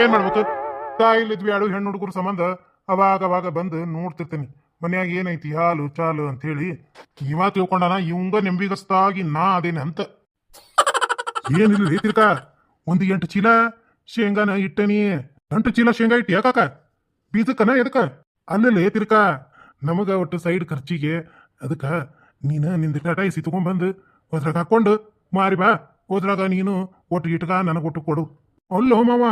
ಏನ್ ಮಾಡ್ಬೇಕು? ತಾಯಿಲಿದ್ವಿ ಎರಡು ಹೆಣ್ಣು ಹುಡುಗರು ಸಂಬಂಧ ಅವಾಗ ಅವಾಗ ಬಂದು ನೋಡ್ತಿರ್ತೀನಿ. ಮನ್ಯಾಗ ಏನೈತಿ? ಹಾಲು, ಚಾಲು ಅಂತ ಹೇಳಿ ಇವ ತಿಳ್ಕೊಂಡಾನ, ಇವಂಗ ನೆಂಬಿಗಸ್ತಾಗಿ ನಾ ಅದೇನೆ ಅಂತ. ಏನಿಲ್ಲ ರೀತಿರ್ಕ ಒಂದು ಎಂಟು ಚೀಲ ಶೇಂಗಾನ ಇಟ್ಟನಿ. ಎಂಟು ಚೀಲ ಶೇಂಗಾ ಇಟ್ಟು ಯಾಕಾಕ? ಬೀಜಕ್ಕನ ಎದಕ್ಕ? ಅಲ್ಲಿ ತಿರ್ಕ. ನಮಗ ಒಟ್ಟು ಸೈಡ್ ಖರ್ಚಿಗೆ ಅದಕ್ಕ ನೀನು ನಿಂದ ಟಾಟಾ ಇಸಿ ತಗೊಂಡ್ಬಂದು ಹೋದ್ರಾಗ ಹಾಕೊಂಡು ಮಾರಿ ಬಾ. ಹೋದ್ರಾಗ ನೀನು ಒಟ್ಟು ಇಟ್ಕ, ನನಗೆ ಒಟ್ಟು ಕೊಡು. ಅಲ್ಲೋ ಮಾವ.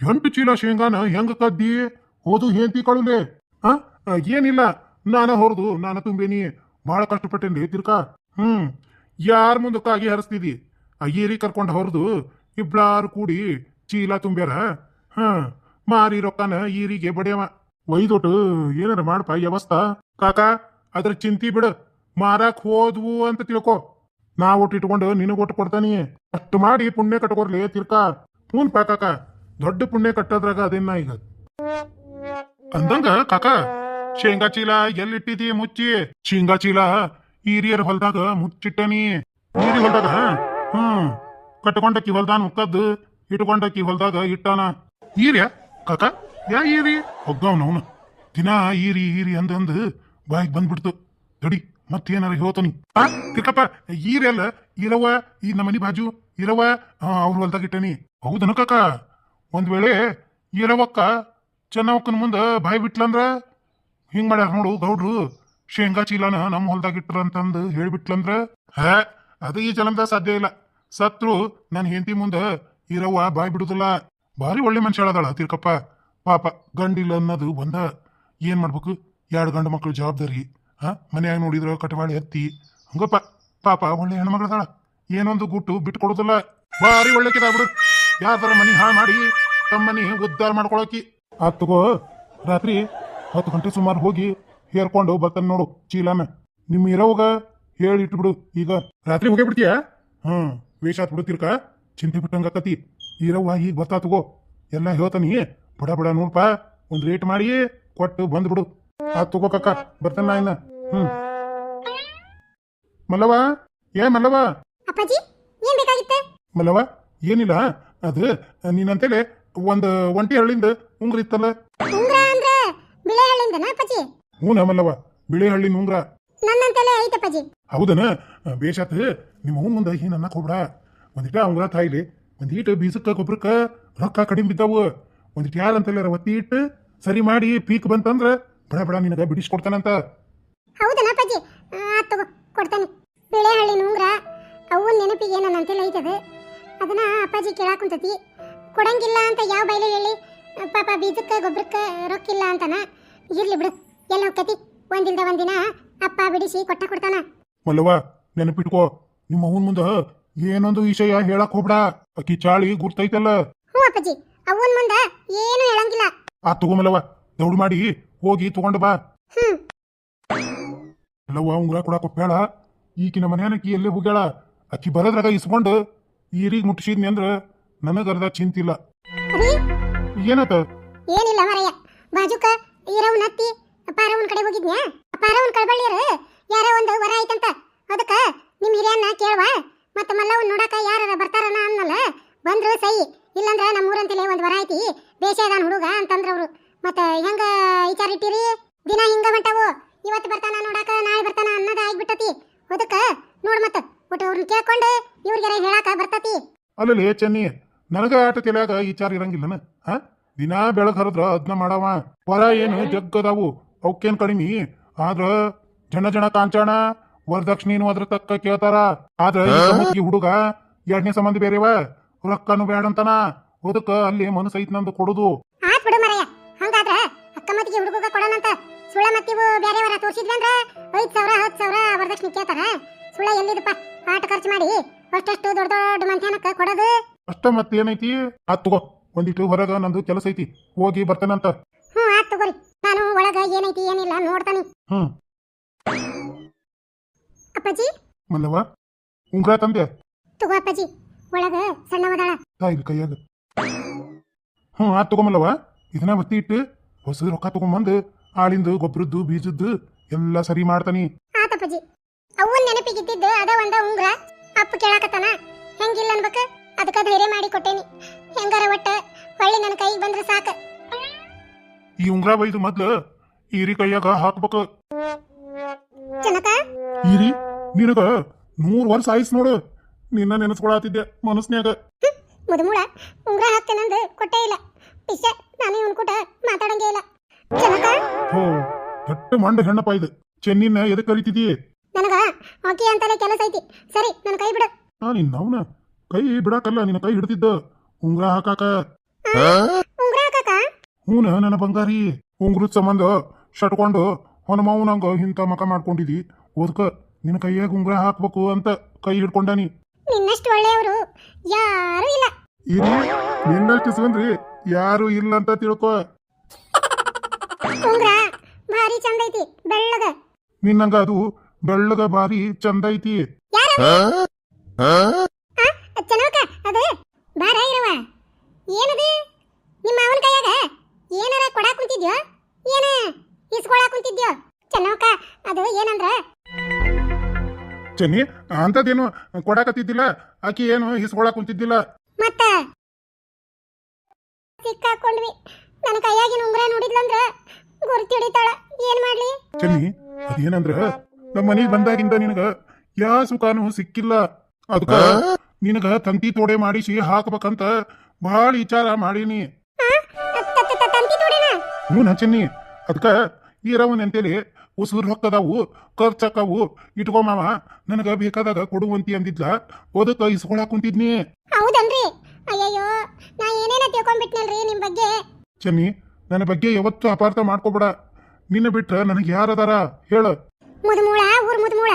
ಎಂಟು ಚೀಲ ಶೇಂಗಾನ ಹೆಂಗ ಕದ್ದಿ? ಹೋದು ಹೇಂತಿ ಕಳುಲೆ ಆ, ಏನಿಲ್ಲ. ನಾನ ಹೊರದು ನಾನ ತುಂಬೇನಿ. ಭಾಳ ಕಷ್ಟಪಟ್ಟೇನಿ ಹೇಳ್ತಿರ್ಕ ಹ್ಮ್. ಯಾರ ಮುಂದಕ್ಕಾಗಿ ಹರಿಸ್ತಿದಿ? ಏರಿ ಕರ್ಕೊಂಡು ಹೊರದು ಇಬ್ಳಾರು ಕೂಡಿ ಚೀಲ ತುಂಬ್ಯಾರ. ಹ. ಮಾರಿ ರೊಕ್ಕನ ಈರಿಗೆ ಬಡಿಯವ. ಒಯ್ದೊಟ್ಟು, ಏನಾರ ಮಾಡಪ್ಪ ವ್ಯವಸ್ಥಾ? ಕಾಕ, ಅದ್ರ ಚಿಂತಿ ಬಿಡು. ಮಾರಾಕ್ ಹೋದ್ವು ಅಂತ ತಿಳ್ಕೊ. ನಾ ಒಟ್ಟು ಇಟ್ಕೊಂಡು ನಿನಗೆ ಒಟ್ಟು ಕೊಡ್ತಾನಿ. ಅಷ್ಟು ಮಾಡಿ ಪುಣ್ಯ ಕಟ್ಕೊರ್ಲಿ, ತಿರ್ಕಾ. ಹ್ಞೂ ಪಾ ಕಾಕ. ದೊಡ್ಡ ಪುಣ್ಯ ಕಟ್ಟದ್ರಾಗ ಅದೇನ ಈಗ? ಅಂದಂಗ ಕಾಕ, ಶೇಂಗಾ ಚೀಲ ಎಲ್ಲಿಟ್ಟಿದಿ ಮುಚ್ಚಿ? ಶೇಂಗಾ ಚೀಲ ಹಿರಿಯರ ಹೊಲ್ದಾಗ ಮುಚ್ಚಿಟ್ಟನಿ. ಈರಿ ಹೊಲ್ದಾಗ ಹ್ಮ್. ಕಟ್ಕೊಂಡಕ್ಕಿ ಹೊಲ್ದಾನ ಮುಕ್ಕದ್ದು ಇಟ್ಕೊಂಡಕ್ಕಿ ಹೊಲ್ದಾಗ ಇಟ್ಟಾನ. ಈರ್ಯ ಕಾಕ, ಯಾ ಈರಿ ಒಗ್ಗವನವನು ದಿನ ಈರಿ ಈರಿ ಅಂದಂದು ಬಾಯಿಗೆ ಬಂದ್ಬಿಡ್ತು. ತಡಿ ಮತ್ತೇನಾರ ಹೇಳ್ತಾನಿ. ಆ, ತಿರ್ಕಪ್ಪ ಅಲ್ಲ ಇರವ ಈ ನಮ್ಮನಿ ಬಾಜು ಇರವ ಅವ್ರ ಹೊಲ್ದಾಗ ಇಟ್ಟನಿ. ಹೌದನು ಕಾಕ? ಒಂದ್ ವೇಳೆ ಈರವಕ್ಕ ಚೆನ್ನವಕ್ಕನ ಮುಂದೆ ಬಾಯಿ ಬಿಟ್ಲಂದ್ರ? ಹಿಂಗ್ ಮಾಡ್ಯಾರ ನೋಡು ಗೌಡ್ರು, ಶೇಂಗಾ ಚೀಲನ ನಮ್ಮ ಹೊಲ್ದಾಗ ಇಟ್ರ ಅಂತಂದು ಹೇಳ್ಬಿಟ್ಲಂದ್ರ? ಹೇ, ಅದು ಈ ಜಲಂದ ಸಾಧ್ಯ ಇಲ್ಲ. ಸತ್ರು ನನ್ನ ಹೆಂಡತಿ ಮುಂದೆ ಈರವ್ವ ಬಾಯಿ ಬಿಡುದಿಲ್ಲ. ಭಾರಿ ಒಳ್ಳೆ ಮನುಷ್ಯ ಹೇಳದಾಳ ತಿರ್ಕಪ್ಪ. ಪಾಪ ಗಂಡಿಲ್ಲ ಅನ್ನೋದು ಬಂದ ಏನು ಮಾಡ್ಬೇಕು? ಎರಡು ಗಂಡು ಮಕ್ಳು ಜವಾಬ್ದಾರಿ? ಹಾಂ? ಮನೆಯಾಗ ನೋಡಿದ್ರ ಕಟವಾಳಿ ಎತ್ತಿ ಹಂಗಪ್ಪ, ಪಾಪ ಒಳ್ಳೆ ಹೆಣ್ಮಗಳದಾಳ. ಏನೊಂದು ಗುಟ್ಟು ಬಿಟ್ಟು ಕೊಡೋದಿಲ್ಲ ಭಾರಿ ಒಳ್ಳೆ ಬಿಡು ಯಾರ್ದಾರ ಮನಿ ಹಾಳು ಮಾಡಿ ತಮ್ಮ ಮನಿ ಉದ್ಧಾರ ಮಾಡ್ಕೊಳಕಿ. ಆತ್ ತಗೋ ರಾತ್ರಿ ಹತ್ತು ಗಂಟೆ ಸುಮಾರು ಹೋಗಿ ಹೇರ್ಕೊಂಡು ಬರ್ತಾನೆ ನೋಡು ಚೀಲಾನ. ನಿಮ್ಮ ಇರೋವಾಗ ಹೇಳಿ ಇಟ್ಬಿಡು ಈಗ. ರಾತ್ರಿ ಹೋಗಿ ಬಿಡ್ತೀಯ? ಹ್ಮ್ ವೇಷ ಆತ್ ಬಿಡುತ್ತಿರ್ಕ ಚಿಂತೆ ಬಿಟ್ಟಂಗಾಕತಿ ಇರವ್ವ ಈಗ ಬರ್ತಾ ತಗೋ. ಎಲ್ಲ ಹೇಳ್ತಾನಿ. ಬಡ ಬಡ ನೋಡ್ಪ. ಒಂದ್ ರೇಟ್ ಮಾಡಿ ಕೊಟ್ಟು ಬಂದ್ಬಿಡು. ಆತ್ ತಗೋ ಕಕ್ಕ ಬರ್ತಾನ ನಾ ಇನ್ನ. ಹ್ಮ್. ಮಲ್ಲವ ಏ ಮಲ್ಲವ ಅಪ್ಪಾಜಿ ಏನ್ ಬೇಕಾಗಿತ್ತ? ಮಲ್ಲವ ಏನಿಲ್ಲ ಅದು ನೀನಂತೇಳಿ ಒಂದು ಒಂಟಿ ಹಳ್ಳಿಂದ ಉಂಗ್ರ ಇತ್ತಲ್ಲ? ಉಂಗ್ರ ಅಂದ್ರೆ ಬಿಳೆ ಹಳ್ಳಿಂದನ ಪಜಿ ಹ್ಞೂ ಮಲ್ಲವ ಬಿಳಿ ಹಳ್ಳಿ ಉಂಗ್ರ. ನನ್ನಂತಲೇ ಪಜಿ ಹೌದನ? ಬೇಷಾತ್ ನಿಮ್ಮ ಹೂ ಮುಂದೆ ಏನು ಅನ್ನಕ್ ಹೋಗ್ಬೇಡ. ಒಂದಿಟ ಉಂಗ್ರ ತಾಯಿಲಿ ಒಂದೀಟ ಬೀಸಕ್ಕ ಗೊಬ್ಬರಕ್ಕ ರೊಕ್ಕ ಕಡಿಮೆ ಬಿದ್ದಾವು. ಒಂದಿಟ ಯಾರಂತಲ್ಲ ಒತ್ತಿ ಇಟ್ಟು ಸರಿ ಮಾಡಿ ಪೀಕ್ ಬಂತಂದ್ರ ಬಡ ಬಡ ನಿನಗ ಬಿಡಿಸ್ಕೊಡ್ತಾನಂತ. ಹೌದನ ಪಜಿ ಆ, ತಗೋ ಕೊಡ್ತಾನೆ. ಬಿಳೆ ಹಳ್ಳಿ ಉಂಗ್ರ ಅವು ನೆನಪಿಗೆ ನನ್ನಂತಲೇ ಐತದ. ಅದನ್ನ ಅಪ್ಪಾಜಿ ಕೇಳಾಕ್ ಕುಂತತಿ. ಕೊಡಂಗಿಲ್ಲ ಅಂತ ಯಾವ ಬೈಲೆ ಹೇಳಿ ಪಾಪ ಬೀಜಕ್ಕ ಗೊಬ್ಬರಕ್ಕ ರೊಕ್ಕಿಲ್ಲ ಅಂತನ. ಇರ್ಲಿ ಬಿಡು ಎಲ್ಲ ಹೋಗ್ತತಿ. ಒಂದಿಲ್ದ ಒಂದಿನ ಅಪ್ಪ ಬಿಡಿಸಿ ಕೊಟ್ಟ ಕೊಡ್ತಾನ. ಮಲ್ಲವ ನೆನಪಿಟ್ಕೋ ನಿಮ್ಮ ಅವನ್ ಮುಂದ ಏನೊಂದು ವಿಷಯ ಹೇಳಕ್ ಹೋಗ್ಬೇಡ. ಅಕ್ಕಿ ಚಾಳಿ ಗುರ್ತೈತಲ್ಲ. ಹ್ಞೂ ಅಪ್ಪಾಜಿ ಅವನ್ ಮುಂದ ಏನು ಹೇಳಂಗಿಲ್ಲ. ಆ ತಗೋ ಮಲ್ಲವ ದೌಡ್ ಮಾಡಿ ಹೋಗಿ ತಗೊಂಡು ಬಾ. ಹ್ಮ್ ಮಲ್ಲವ್ವ ಉಂಗುರ ಕೊಡಾಕ ಬೇಡ ಈಕಿನ ಮನ್ಯಾನಕಿ ಎಲ್ಲೇ ಹೋಗ್ಯಾಳ. ಅಕ್ಕಿ ಬರೋದ್ರಾಗ ಇಸ್ಕೊಂಡು ಈರಿಗೆ ಮುಟ್ಟಿಸಿದ್ನಿ ಅಂದ್ರೆ ನನಗ ಅರ್ಧ ಚಿಂತಿಲ್ಲ ಏನತ? ಏನಿಲ್ಲ ಮರಯ್ಯ ಬಾಜುಕ ಈರವ್ ನತ್ತಿ ಪಾರವನ್ ಕಡೆ ಹೋಗಿದ್ನ್ಯಾ? ಪಾರವನ್ ಕಳಬಳ್ಳಿಯರು? ಯಾರೋ ಒಂದು ವರ ಐತಂತ? ಅದಕ್ಕ ನಿಮ್ ಹಿರಿಯನ್ನ ಕೇಳ್ವಾ. ಮತ್ತ ಮಲ್ಲವನ್ ನೋಡಾಕ ಯಾರ ಬರ್ತಾರನ ಅನ್ನಲ್ಲ? ಬಂದ್ರು ಸೈ. ಇಲ್ಲಂದ್ರ ನಮ್ಮ ಊರಂತಲೇ ಒಂದ್ ವರ ಐತಿ. ಬೇಷದಾನ ಹುಡುಗ ಅಂತಂದ್ರ ಅವ್ರು ಮತ್ತ ಹೆಂಗ ವಿಚಾರ ಇಟ್ಟಿರಿ ದಿನ ಹಿಂಗ ಹೊಂಟಾವು ಇವತ್ತು ಬರ್ತಾನ ನೋಡಾಕ ನಾಳೆ ಬರ್ತಾನ ಅನ್ನೋದ ಆಗ್ಬಿಟ್ಟತಿ. ಅದಕ್ಕ ನೋಡ್ ಮತ್ತ. ಒಟ್ಟು ಅವ್ರನ್ನ ಕೇಳ್ಕೊಂಡು ಇವ್ರಿಗಾರ ಹೇಳಾಕ ಬರ್ತತಿ ಅಲ್ಲಲ್ಲಿ ಚೆನ್ನಿ ನನಗ ಆಟ ತಲೆಯಾಗ ವಿಚಾರ ಇರಂಗಿಲ್ಲನ ಹಾ ದಿನಾ ಬೆಳಗ್ ಹರಿದ್ರ ಅದನ್ನ ಮಾಡವ. ಹೊರ ಏನು ಜಗ್ಗದಾವು ಅವಕ್ಕೇನ್ ಕಡಿಮಿ? ಆದ್ರ ಜನ ಜನ ಕಾಂಚಾಣ ವರದಕ್ಷಿಣೆನು ಅದ್ರ ತಕ್ಕ ಕೇಳ್ತಾರ. ಆದ್ರ ಈ ಹುಡುಗ ಎರಡನೇ ಸಂಬಂಧ ಬೇರೆವ ರೊಕ್ಕನು ಬೇಡಂತನ ಅದಕ್ಕ ಅಲ್ಲಿ ಮನಸ್ಸು ಐತ್ ನಂದು ಕೊಡುದು. ಆತ್ ಬಿಡು ಮರಯ್ಯ ಹಂಗಾದ್ರ ಅಕ್ಕ ಮತ್ತಿಗೆ ಹುಡುಗ ಕೊಡೋಣಂತ ಸುಳ್ಳ ಮತ್ತಿವು ಬೇರೆಯವರ ತೋರಿಸಿದ್ರಂದ್ರ ಐದ್ ಸಾವಿರ ಹತ್ತು ಸಾವಿರ ವರದಕ್ಷಿಣೆ ಕೇಳ್ತಾರ. ಸುಳ್ಳ ಎಲ್ಲಿದಪ್ಪ? ಪಾಠ ಖರ್ಚು ಮಾಡಿ ಅಷ್ಟಷ್ಟು ದೊಡ್ಡ ದೊಡ್ಡ ಮಧ್ಯಾಹ್ನಕ್ಕೆ ಕೊಡೋದು? ಅಷ್ಟ ಮತ್ತೇನೈತಿ? ಆತ್ ತಗೋ ಒಂದಿಟ್ಟು ಹೊರಗ ನಂದು ಕೆಲಸ ಐತಿ. ಹೋಗಿ ಬರ್ತಾನಂತ. ಹ್ಞೂ ಆತ್ ತಗೋರಿ. ನಾನು ಒಳಗ ಏನೈತಿ ಏನಿಲ್ಲ ನೋಡ್ತಾನಿ. ಹ್ಮ್. ಅಪ್ಪಾಜಿ? ಮಲ್ಲವ ಉಂಗ್ರ ತಂದೆ? ತಗೋ ಅಪ್ಪಾಜಿ ಒಳಗ ಸಣ್ಣವದಾಳ. ತಾಯಿ ಕೈಯಾಗ. ಹ್ಞೂ ಆತ್ ತಗೊಂಬಲ್ಲವ ಇದನ್ನ ಒತ್ತಿ ಇಟ್ಟು ಹೊಸ ರೊಕ್ಕ ತಗೊಂಬಂದು ಆಳಿಂದು ಗೊಬ್ಬರದ್ದು ಬೀಜದ್ದು ಎಲ್ಲ ಸರಿ ಮಾಡ್ತಾನಿ. ಆತಪ್ಪಾಜಿ ಅವನ್ ನೆನಪಿಗಿದ್ದಿದ್ದು ಅದ ಒಂದ ಉಂಗ್ರ? ಅಪ್ಪ ಕೇಳಾಕತ್ತಾನ? ಹೆಂಗಿಲ್ಲ ಅನ್ಬೇಕ? ಅದಕ್ಕ ಧೈರ್ಯ ಮಾಡಿ ಕೊಟ್ಟೇನಿ. ಹೆಂಗಾರ ಒಟ್ಟ? ಹೊಳ್ಳಿ ನನ್ನ ಕೈಗೆ ಬಂದ್ರೆ ಸಾಕು. ಈ ಉಂಗ್ರ ಬೈದು ಮೊದ್ಲು ಈರಿ ಕೈಯಾಗ ಹಾಕ್ಬೇಕು. ಜನಕ? ಈರಿ ನಿನಗ ನೂರ್ ವರ್ಷ ಆಯ್ಸ್ ನೋಡು. ನಿನ್ನ ನೆನೆಸ್ಕೊಳತಿದ್ದೆ ಮನಸ್ನ್ಯಾಗ. ಮುದುಮುಳ ಉಂಗ್ರ ಹಾಕ್ತೇನಂದು ಕೊಟ್ಟೇ ಇಲ್ಲ. ಪಿಸೆ ನಾನು ಇವನ್ ಕೂಟ ಮಾತಾಡಂಗೇ ಇಲ್ಲ. ಜನಕ? ಹೋ ಕೆಟ್ಟ ಮಂಡ ಹೆಣ್ಣಪ್ಪ ಇದು. ಚೆನ್ನಿನ ಎದಕ್ಕೆ ಕರಿತಿದಿ ನನಗ ಆಕಿ ಅಂತಲೇ ಕೆಲಸ ಐತಿ. ಸರಿ ನನ್ನ ಕೈ ಬಿಡು. ಆ ನಿನ್ನವನ ಕೈ ಬಿಡಾಕಲ್ಲ ನಿನ್ನ ಕೈ ಹಿಡ್ತಿದ್ದ ಉಂಗ್ರ ಹಾಕಾಕ. ಉಂಗ್ರ ಹಾಕಾಕ? ಹೂನ ನನ್ನ ಬಂಗಾರಿ. ಉಂಗ್ರದ ಸಂಬಂಧ ಶಟ್ಕೊಂಡು ಹನುಮಾವನಂಗ ಇಂಥ ಮಕ ಮಾಡ್ಕೊಂಡಿದಿ. ಓದ್ಕ ನಿನ್ನ ಕೈಯಾಗ ಉಂಗ್ರ ಹಾಕ್ಬೇಕು ಅಂತ ಕೈ ಹಿಡ್ಕೊಂಡಾನಿ. ನಿನ್ನಷ್ಟು ಒಳ್ಳೆಯವರು ಯಾರು ಇಲ್ಲ. ಇರಿ ನಿನ್ನಷ್ಟು ಸುಂದ್ರಿ ಯಾರು ಇಲ್ಲ ಅಂತ ತಿಳ್ಕೊ. ಉಂಗ್ರ ಭಾರಿ ಚಂದ ಐತಿ ಬೆಳ್ಳಗ. ನಿನ್ನಂಗ ಅದು ಬೆಳ್ಳಗ ಬಾರಿ ಚಂದ ಐತಿ. ಯಾರು ಚೆನ್ನವಕ ಅದು ಬಾರ ಇರವ ಏನದು? ನಿಮ್ಮ ಅವನ ಕೈಯಾಗ ಏನಾರ ಕೊಡಾಕ ಕುಂತಿದ್ಯೋ? ಏನ? ಇಸ್ಕೊಳಾಕ್ ಕುಂತಿದ್ಯೋ? ಚೆನ್ನವಕ ಅದು ಏನಂದ್ರ? ಚನಿ ಅಂತದೇನು ಕೊಡಾಕತ್ತಿದ್ದಿಲ್ಲ? ಆಕಿ ಏನು ಹಿಸ್ಕೊಳಕ್ ಕುಂತಿದ್ದಿಲ್ಲ? ಮತ್ತ? ಸಿಕ್ಕಾಕೊಂಡ್ವಿ. ನನ್ನ ಕೈಯಾಗಿನ ಉಂಗ್ರ ನೋಡಿದ್ಲಂದ್ರ ಗುರ್ತಿ ಹಿಡಿತಾಳ ಏನ್ ಮಾಡ್ಲಿ? ಚನ್ನಿ ಅದೇನಂದ್ರ? ನಮ್ಮ ಮನೆಗೆ ಬಂದಾಗಿಂದ ನಿನಗ ಯಾ ಸುಖಾನು ಸಿಕ್ಕಿಲ್ಲ. ಅದಕ್ಕ ನಿನಗ ತಂತಿ ತೋಡೆ ಮಾಡಿಸಿ ಹಾಕ್ಬೇಕಂತ ಬಹಳ ವಿಚಾರ ಮಾಡೀನಿ. ಹ್ಞೂ ನಾ ಚೆನ್ನಿ ಅದಕ್ಕ ಈರವನ್ ಅಂತೇಳಿ ಉಸುರು ಹೊಕ್ಕದಾವು ಖರ್ಚಕ್ಕವು ಇಟ್ಕೋ ಮಾವ ನನಗ ಬೇಕಾದಾಗ ಕೊಡುವಂತಿ ಅಂದಿದ್ಲ ಓದಕ್ಕ ಇಸ್ಕೊಳಕ್ ಕುಂತಿದ್ನಿ. ಹೌದನ್ರಿ? ಅಯ್ಯಯ್ಯೋ ನಾ ಏನೇನ ತಿಳ್ಕೊಂಡ್ಬಿಟ್ನಲ್ರಿ ನಿಮ್ ಬಗ್ಗೆ? ಚೆನ್ನಿ ನನ್ನ ಬಗ್ಗೆ ಯಾವತ್ತು ಅಪಾರ್ಥ ಮಾಡ್ಕೋಬೇಡ. ನಿನ್ನ ಬಿಟ್ರ ನನಗೆ ಯಾರದಾರ ಹೇಳ. ಮುದುಮೂಳ, ಊರ್ ಮುದುಮೂಳ.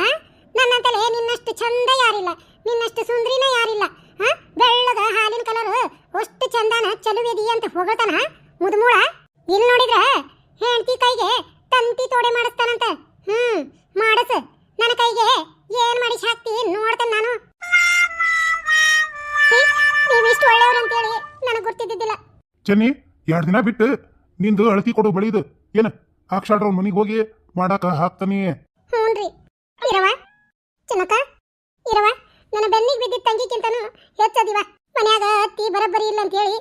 ತಲೆ ನಿನ್ನಷ್ಟು ಚಂದ ಯಾರಿಲ್ಲ, ನಿನ್ನಷ್ಟು ಸುಂದ್ರಿನ ಯಾರಿಲ್ಲ. ಹ? ಬೆಳ್ಳಗ ಹಾಲಿನ ಕಲರ್ ಅಷ್ಟು ಚಂದನ ಚಲುವೆದಿ ಅಂತ ಹೊಗಳ್ತಾನ ಮುದುಮೂಳ. ಇಲ್ಲಿ ನೋಡಿದ್ರ ಹೆಂಡತಿ ಕೈಗೆ ತಂತಿ ತೋಡೆ ಮಾಡಿಸ್ತಾನಂತ. ಹ್ಮ್, ಮಾಡಸ. ನನ್ನ ಕೈಗೆ ಏನ್ ಮಾಡಿಸಿ ಹಾಕ್ತಿ ನೋಡ್ತಾನೆ ನಾನು. ನೀವಿಷ್ಟು ಒಳ್ಳೆಯವ್ರು ಅಂತೇಳಿ ನನಗೆ ಗೊತ್ತಿದ್ದಿದ್ದಿಲ್ಲ. ಚೆನ್ನಿ, ಎರಡು ದಿನ ಬಿಟ್ಟು ನಿಂದು ಅಳತಿ ಕೊಡು ಬಳಿದು ಏನ ಹಾಕ್ಸಾಡ್ರ ಮನಿಗೆ ಹೋಗಿ ಮಾಡಾಕ ಹಾಕ್ತಾನೆ. ಇರವ ಚಿನ್ನಕ್ಕ ಇರವ ನನ್ನ ಬೆನ್ನಿಗೆ ಬಿದ್ದಿದ್ದ ತಂಗಿಕ್ಕಿಂತನೂ ಹೆಚ್ಚದಿವ ಮನ್ಯಾಗ ಅತ್ತಿ ಬರಬ್ಬರಿ ಇಲ್ಲ ಅಂತ ಹೇಳಿ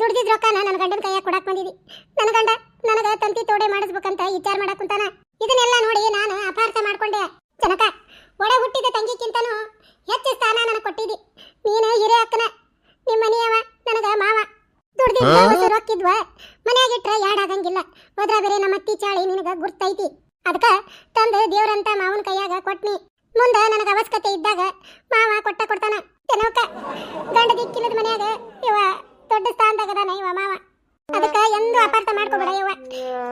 ದುಡ್ದಿದ್ ರೊಕ್ಕನ ನನ್ನ ಗಂಡನ ಕೈಯಾಗ ಕೊಡಾಕ್ ಬಂದಿದಿ. ನನ್ನ ಗಂಡ ನನಗ ತಂತಿ ತೋಡೆ ಮಾಡಿಸ್ಬೇಕಂತ ವಿಚಾರ ಮಾಡಕ್ ಕುಂತಾನ. ಇದನ್ನೆಲ್ಲ ನೋಡಿ ನಾನು ಅಪಾರ್ಥ ಮಾಡ್ಕೊಂಡೆ. ಚನಕ ಒಡ ಹುಟ್ಟಿದ ತಂಗಿಕ್ಕಿಂತನೂ ಹೆಚ್ಚು ಸ್ಥಾನ ನನಗೆ ಕೊಟ್ಟಿದ್ದಿ ನೀನು ಹಿರೇ ಅಕ್ಕನ ನಿಮ್ಮ ಮನೆಯವ ನನಗ ಮಾವ. ದುಡ್ದಿದ್ದ ರೊಕ್ಕಿದ್ವ ಮನ್ಯಾಗ ಇಟ್ರ ಯಾಡಾಗಂಗಿಲ್ಲ ಹೋದ್ರ ಬೇರೆ ನಮ್ಮ ಅತ್ತಿ ಚಾಳಿ ನಿನಗ ಗುರ್ತೈತಿ. ಅದಕ್ಕ ತಂದು ದೇವ್ರಂತ ಮಾವನ ಕೈಯಾಗ ಕೊಟ್ನಿ. ಮುಂದ ನನಗ ಅವಶ್ಯಕತೆ ಇದ್ದಾಗ ಮಾವ ಕೊಟ್ಟ ಕೊಡ್ತಾನ. ತಿನ್ನೋಕ. ಗಂಡ ದಿಕ್ಕಿಲ್ಲದ ಮನ್ಯಾಗ ಇವ ದೊಡ್ಡ ಸ್ಥಾನದಾಗ ಅದಾನ ಇವ ಮಾವ. ಅದಕ್ಕ ಎಂದು ಅಪಾರ್ಥ ಮಾಡ್ಕೋಬೇಡ ಇವ.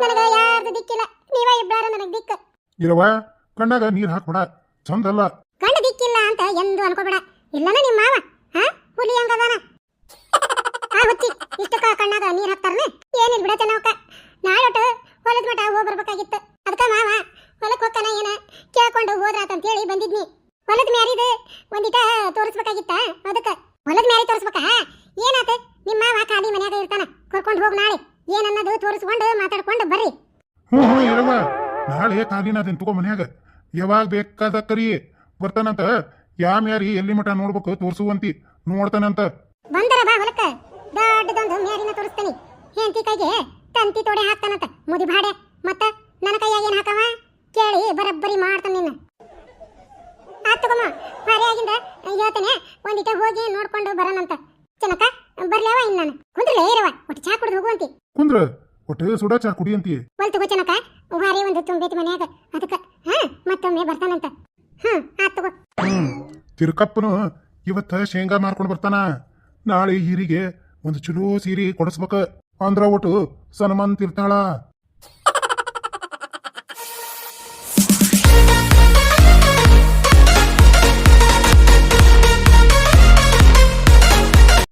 ನನಗ ಯಾರ್ದು ದಿಕ್ಕಿಲ್ಲ. ನೀವ ಇಬ್ಬಾರ ನನಗ್ ದಿಕ್ಕ. ಇರವ ಕಣ್ಣಾಗ ನೀರ್ ಹಾಕ್ಬೇಡ. ಚಂದಲ್ಲ ಗಂಡ ದಿಕ್ಕಿಲ್ಲ ಅಂತ ಎಂದು ಅನ್ಕೋಬೇಡ. ಇಲ್ಲನ ನಿಮ್ಮ ಮಾವ? ಹಾ? ಹುಲಿ ಹಂಗದಾನ ಆ ಹುಚ್ಚಿ ಇಷ್ಟಕ್ಕ ಕಣ್ಣಾಗ ನೀರ್ ಹಾಕ್ತಾರನೆ? ಏನಿಲ್ಲ ಬಿಡ ಚೆನ್ನವಕ್ಕ ನಾಳೊಟ್ಟು ಹೊಲದ ಮಠ ಹೋಗಿ ಬರ್ಬೇಕಾಗಿತ್ತು ಅದಕ್ಕ ಮಾವ ಹೊಲಕ್ ಹೋಗ್ತಾನ ಏನ ಕೇಳ್ಕೊಂಡು ಹೋದ್ರಾತಂತ ಹೇಳಿ ಬಂದಿದ್ನಿ ಹೊಲದ ಮ್ಯಾರಿದ ಒಂದಿಟ ತೋರಿಸ್ಬೇಕಾಗಿತ್ತ ಅದಕ್ಕ ಹೊಲದ ಮ್ಯಾರಿ ತೋರಿಸ್ಬೇಕಾ ಏನಾತ ನಿಮ್ಮ ಮಾವ ಖಾಲಿ ಮನ್ಯಾಗ ಇರ್ತಾನ ಕರ್ಕೊಂಡು ಹೋಗ್ ನಾಳೆ ಏನನ್ನದು ತೋರಿಸ್ಕೊಂಡು ಮಾತಾಡ್ಕೊಂಡು ಬರ್ರಿ ಹ್ಞೂ ಹ್ಞೂ ಇರವ ನಾಳೆ ಕಾಲಿನ ಅದನ್ ತಗೋ ಮನ್ಯಾಗ. ಯಾವಾಗ ಬೇಕಾದ ಕರಿ. ಬರ್ತಾನಂತ. ಯಾಮ ಯಾರಿ ಎಲ್ಲಿ ಮಠ ನೋಡ್ಬೇಕು ತೋರ್ಸುವಂತಿ. ನೋಡ್ತಾನಂತ. ಬಂದರ ಬಾ ಹೊಲಕ್ಕ. ದೊಡ್ಡದೊಂದು ಮ್ಯಾರಿನ ತೋರಿಸ್ತಾನೆ. ಹೆಂಡತಿ ಕೈಗೆ ತಂತಿ ತೋಡೆ ಹಾಕ್ತಾನಂತ. ಮುದಿ ಬಾಡೆ ಮತ್ತ ನನ್ನ ಕೈಯಾಗ ಏನ್ ಹಾಕವ? ಕೇಳಿ ಬರಬ್ಬರಿ ಮಾಡ್ತಾನ ನಿನ್ನ. ಆತ್ ತಗೊಮ್ಮ ಭಾರಿಯಾಗಿಂದ ಹೇಳ್ತೇನೆ. ಒಂದಿಟ ಹೋಗಿ ನೋಡ್ಕೊಂಡು ಬರೋಣಂತ ಚೆನ್ನಕ ಬರ್ಲೇವ ಇನ್ನ ನಾನು. ಕುಂದ್ರಲೇ ಇರವ ಒಟ್ಟು ಚಾ ಕುಡಿದು ಹೋಗುವಂತಿ. ಕುಂದ್ರ. ಒಟ್ಟು ಸುಡ ಚಾ ಕುಡಿಯಂತಿ ಒಲ್ ತಗೋ ಚೆನ್ನಕ ಒಂದು ತುಂಬೈತಿ ಮನ್ಯಾಗ. ಅದಕ್ಕ ಹಾ ಮತ್ತೊಮ್ಮೆ ಬರ್ತಾನಂತ. ಹ್ಮ್ ಆತ್ ತಗೋ. ಹ್ಮ್ ತಿರುಕಪ್ಪನು ಇವತ್ತ ಶೇಂಗಾ ಮಾರ್ಕೊಂಡು ಬರ್ತಾನ. ನಾಳೆ ಹೀರಿಗೆ ಒಂದು ಚಲೋ ಸೀರೆ ಕೊಡಿಸ್ಬೇಕ. ಅಂದ್ರ ಒಟ್ಟು ಸನ್ಮಾನ್ ತಿರ್ತಾಳ.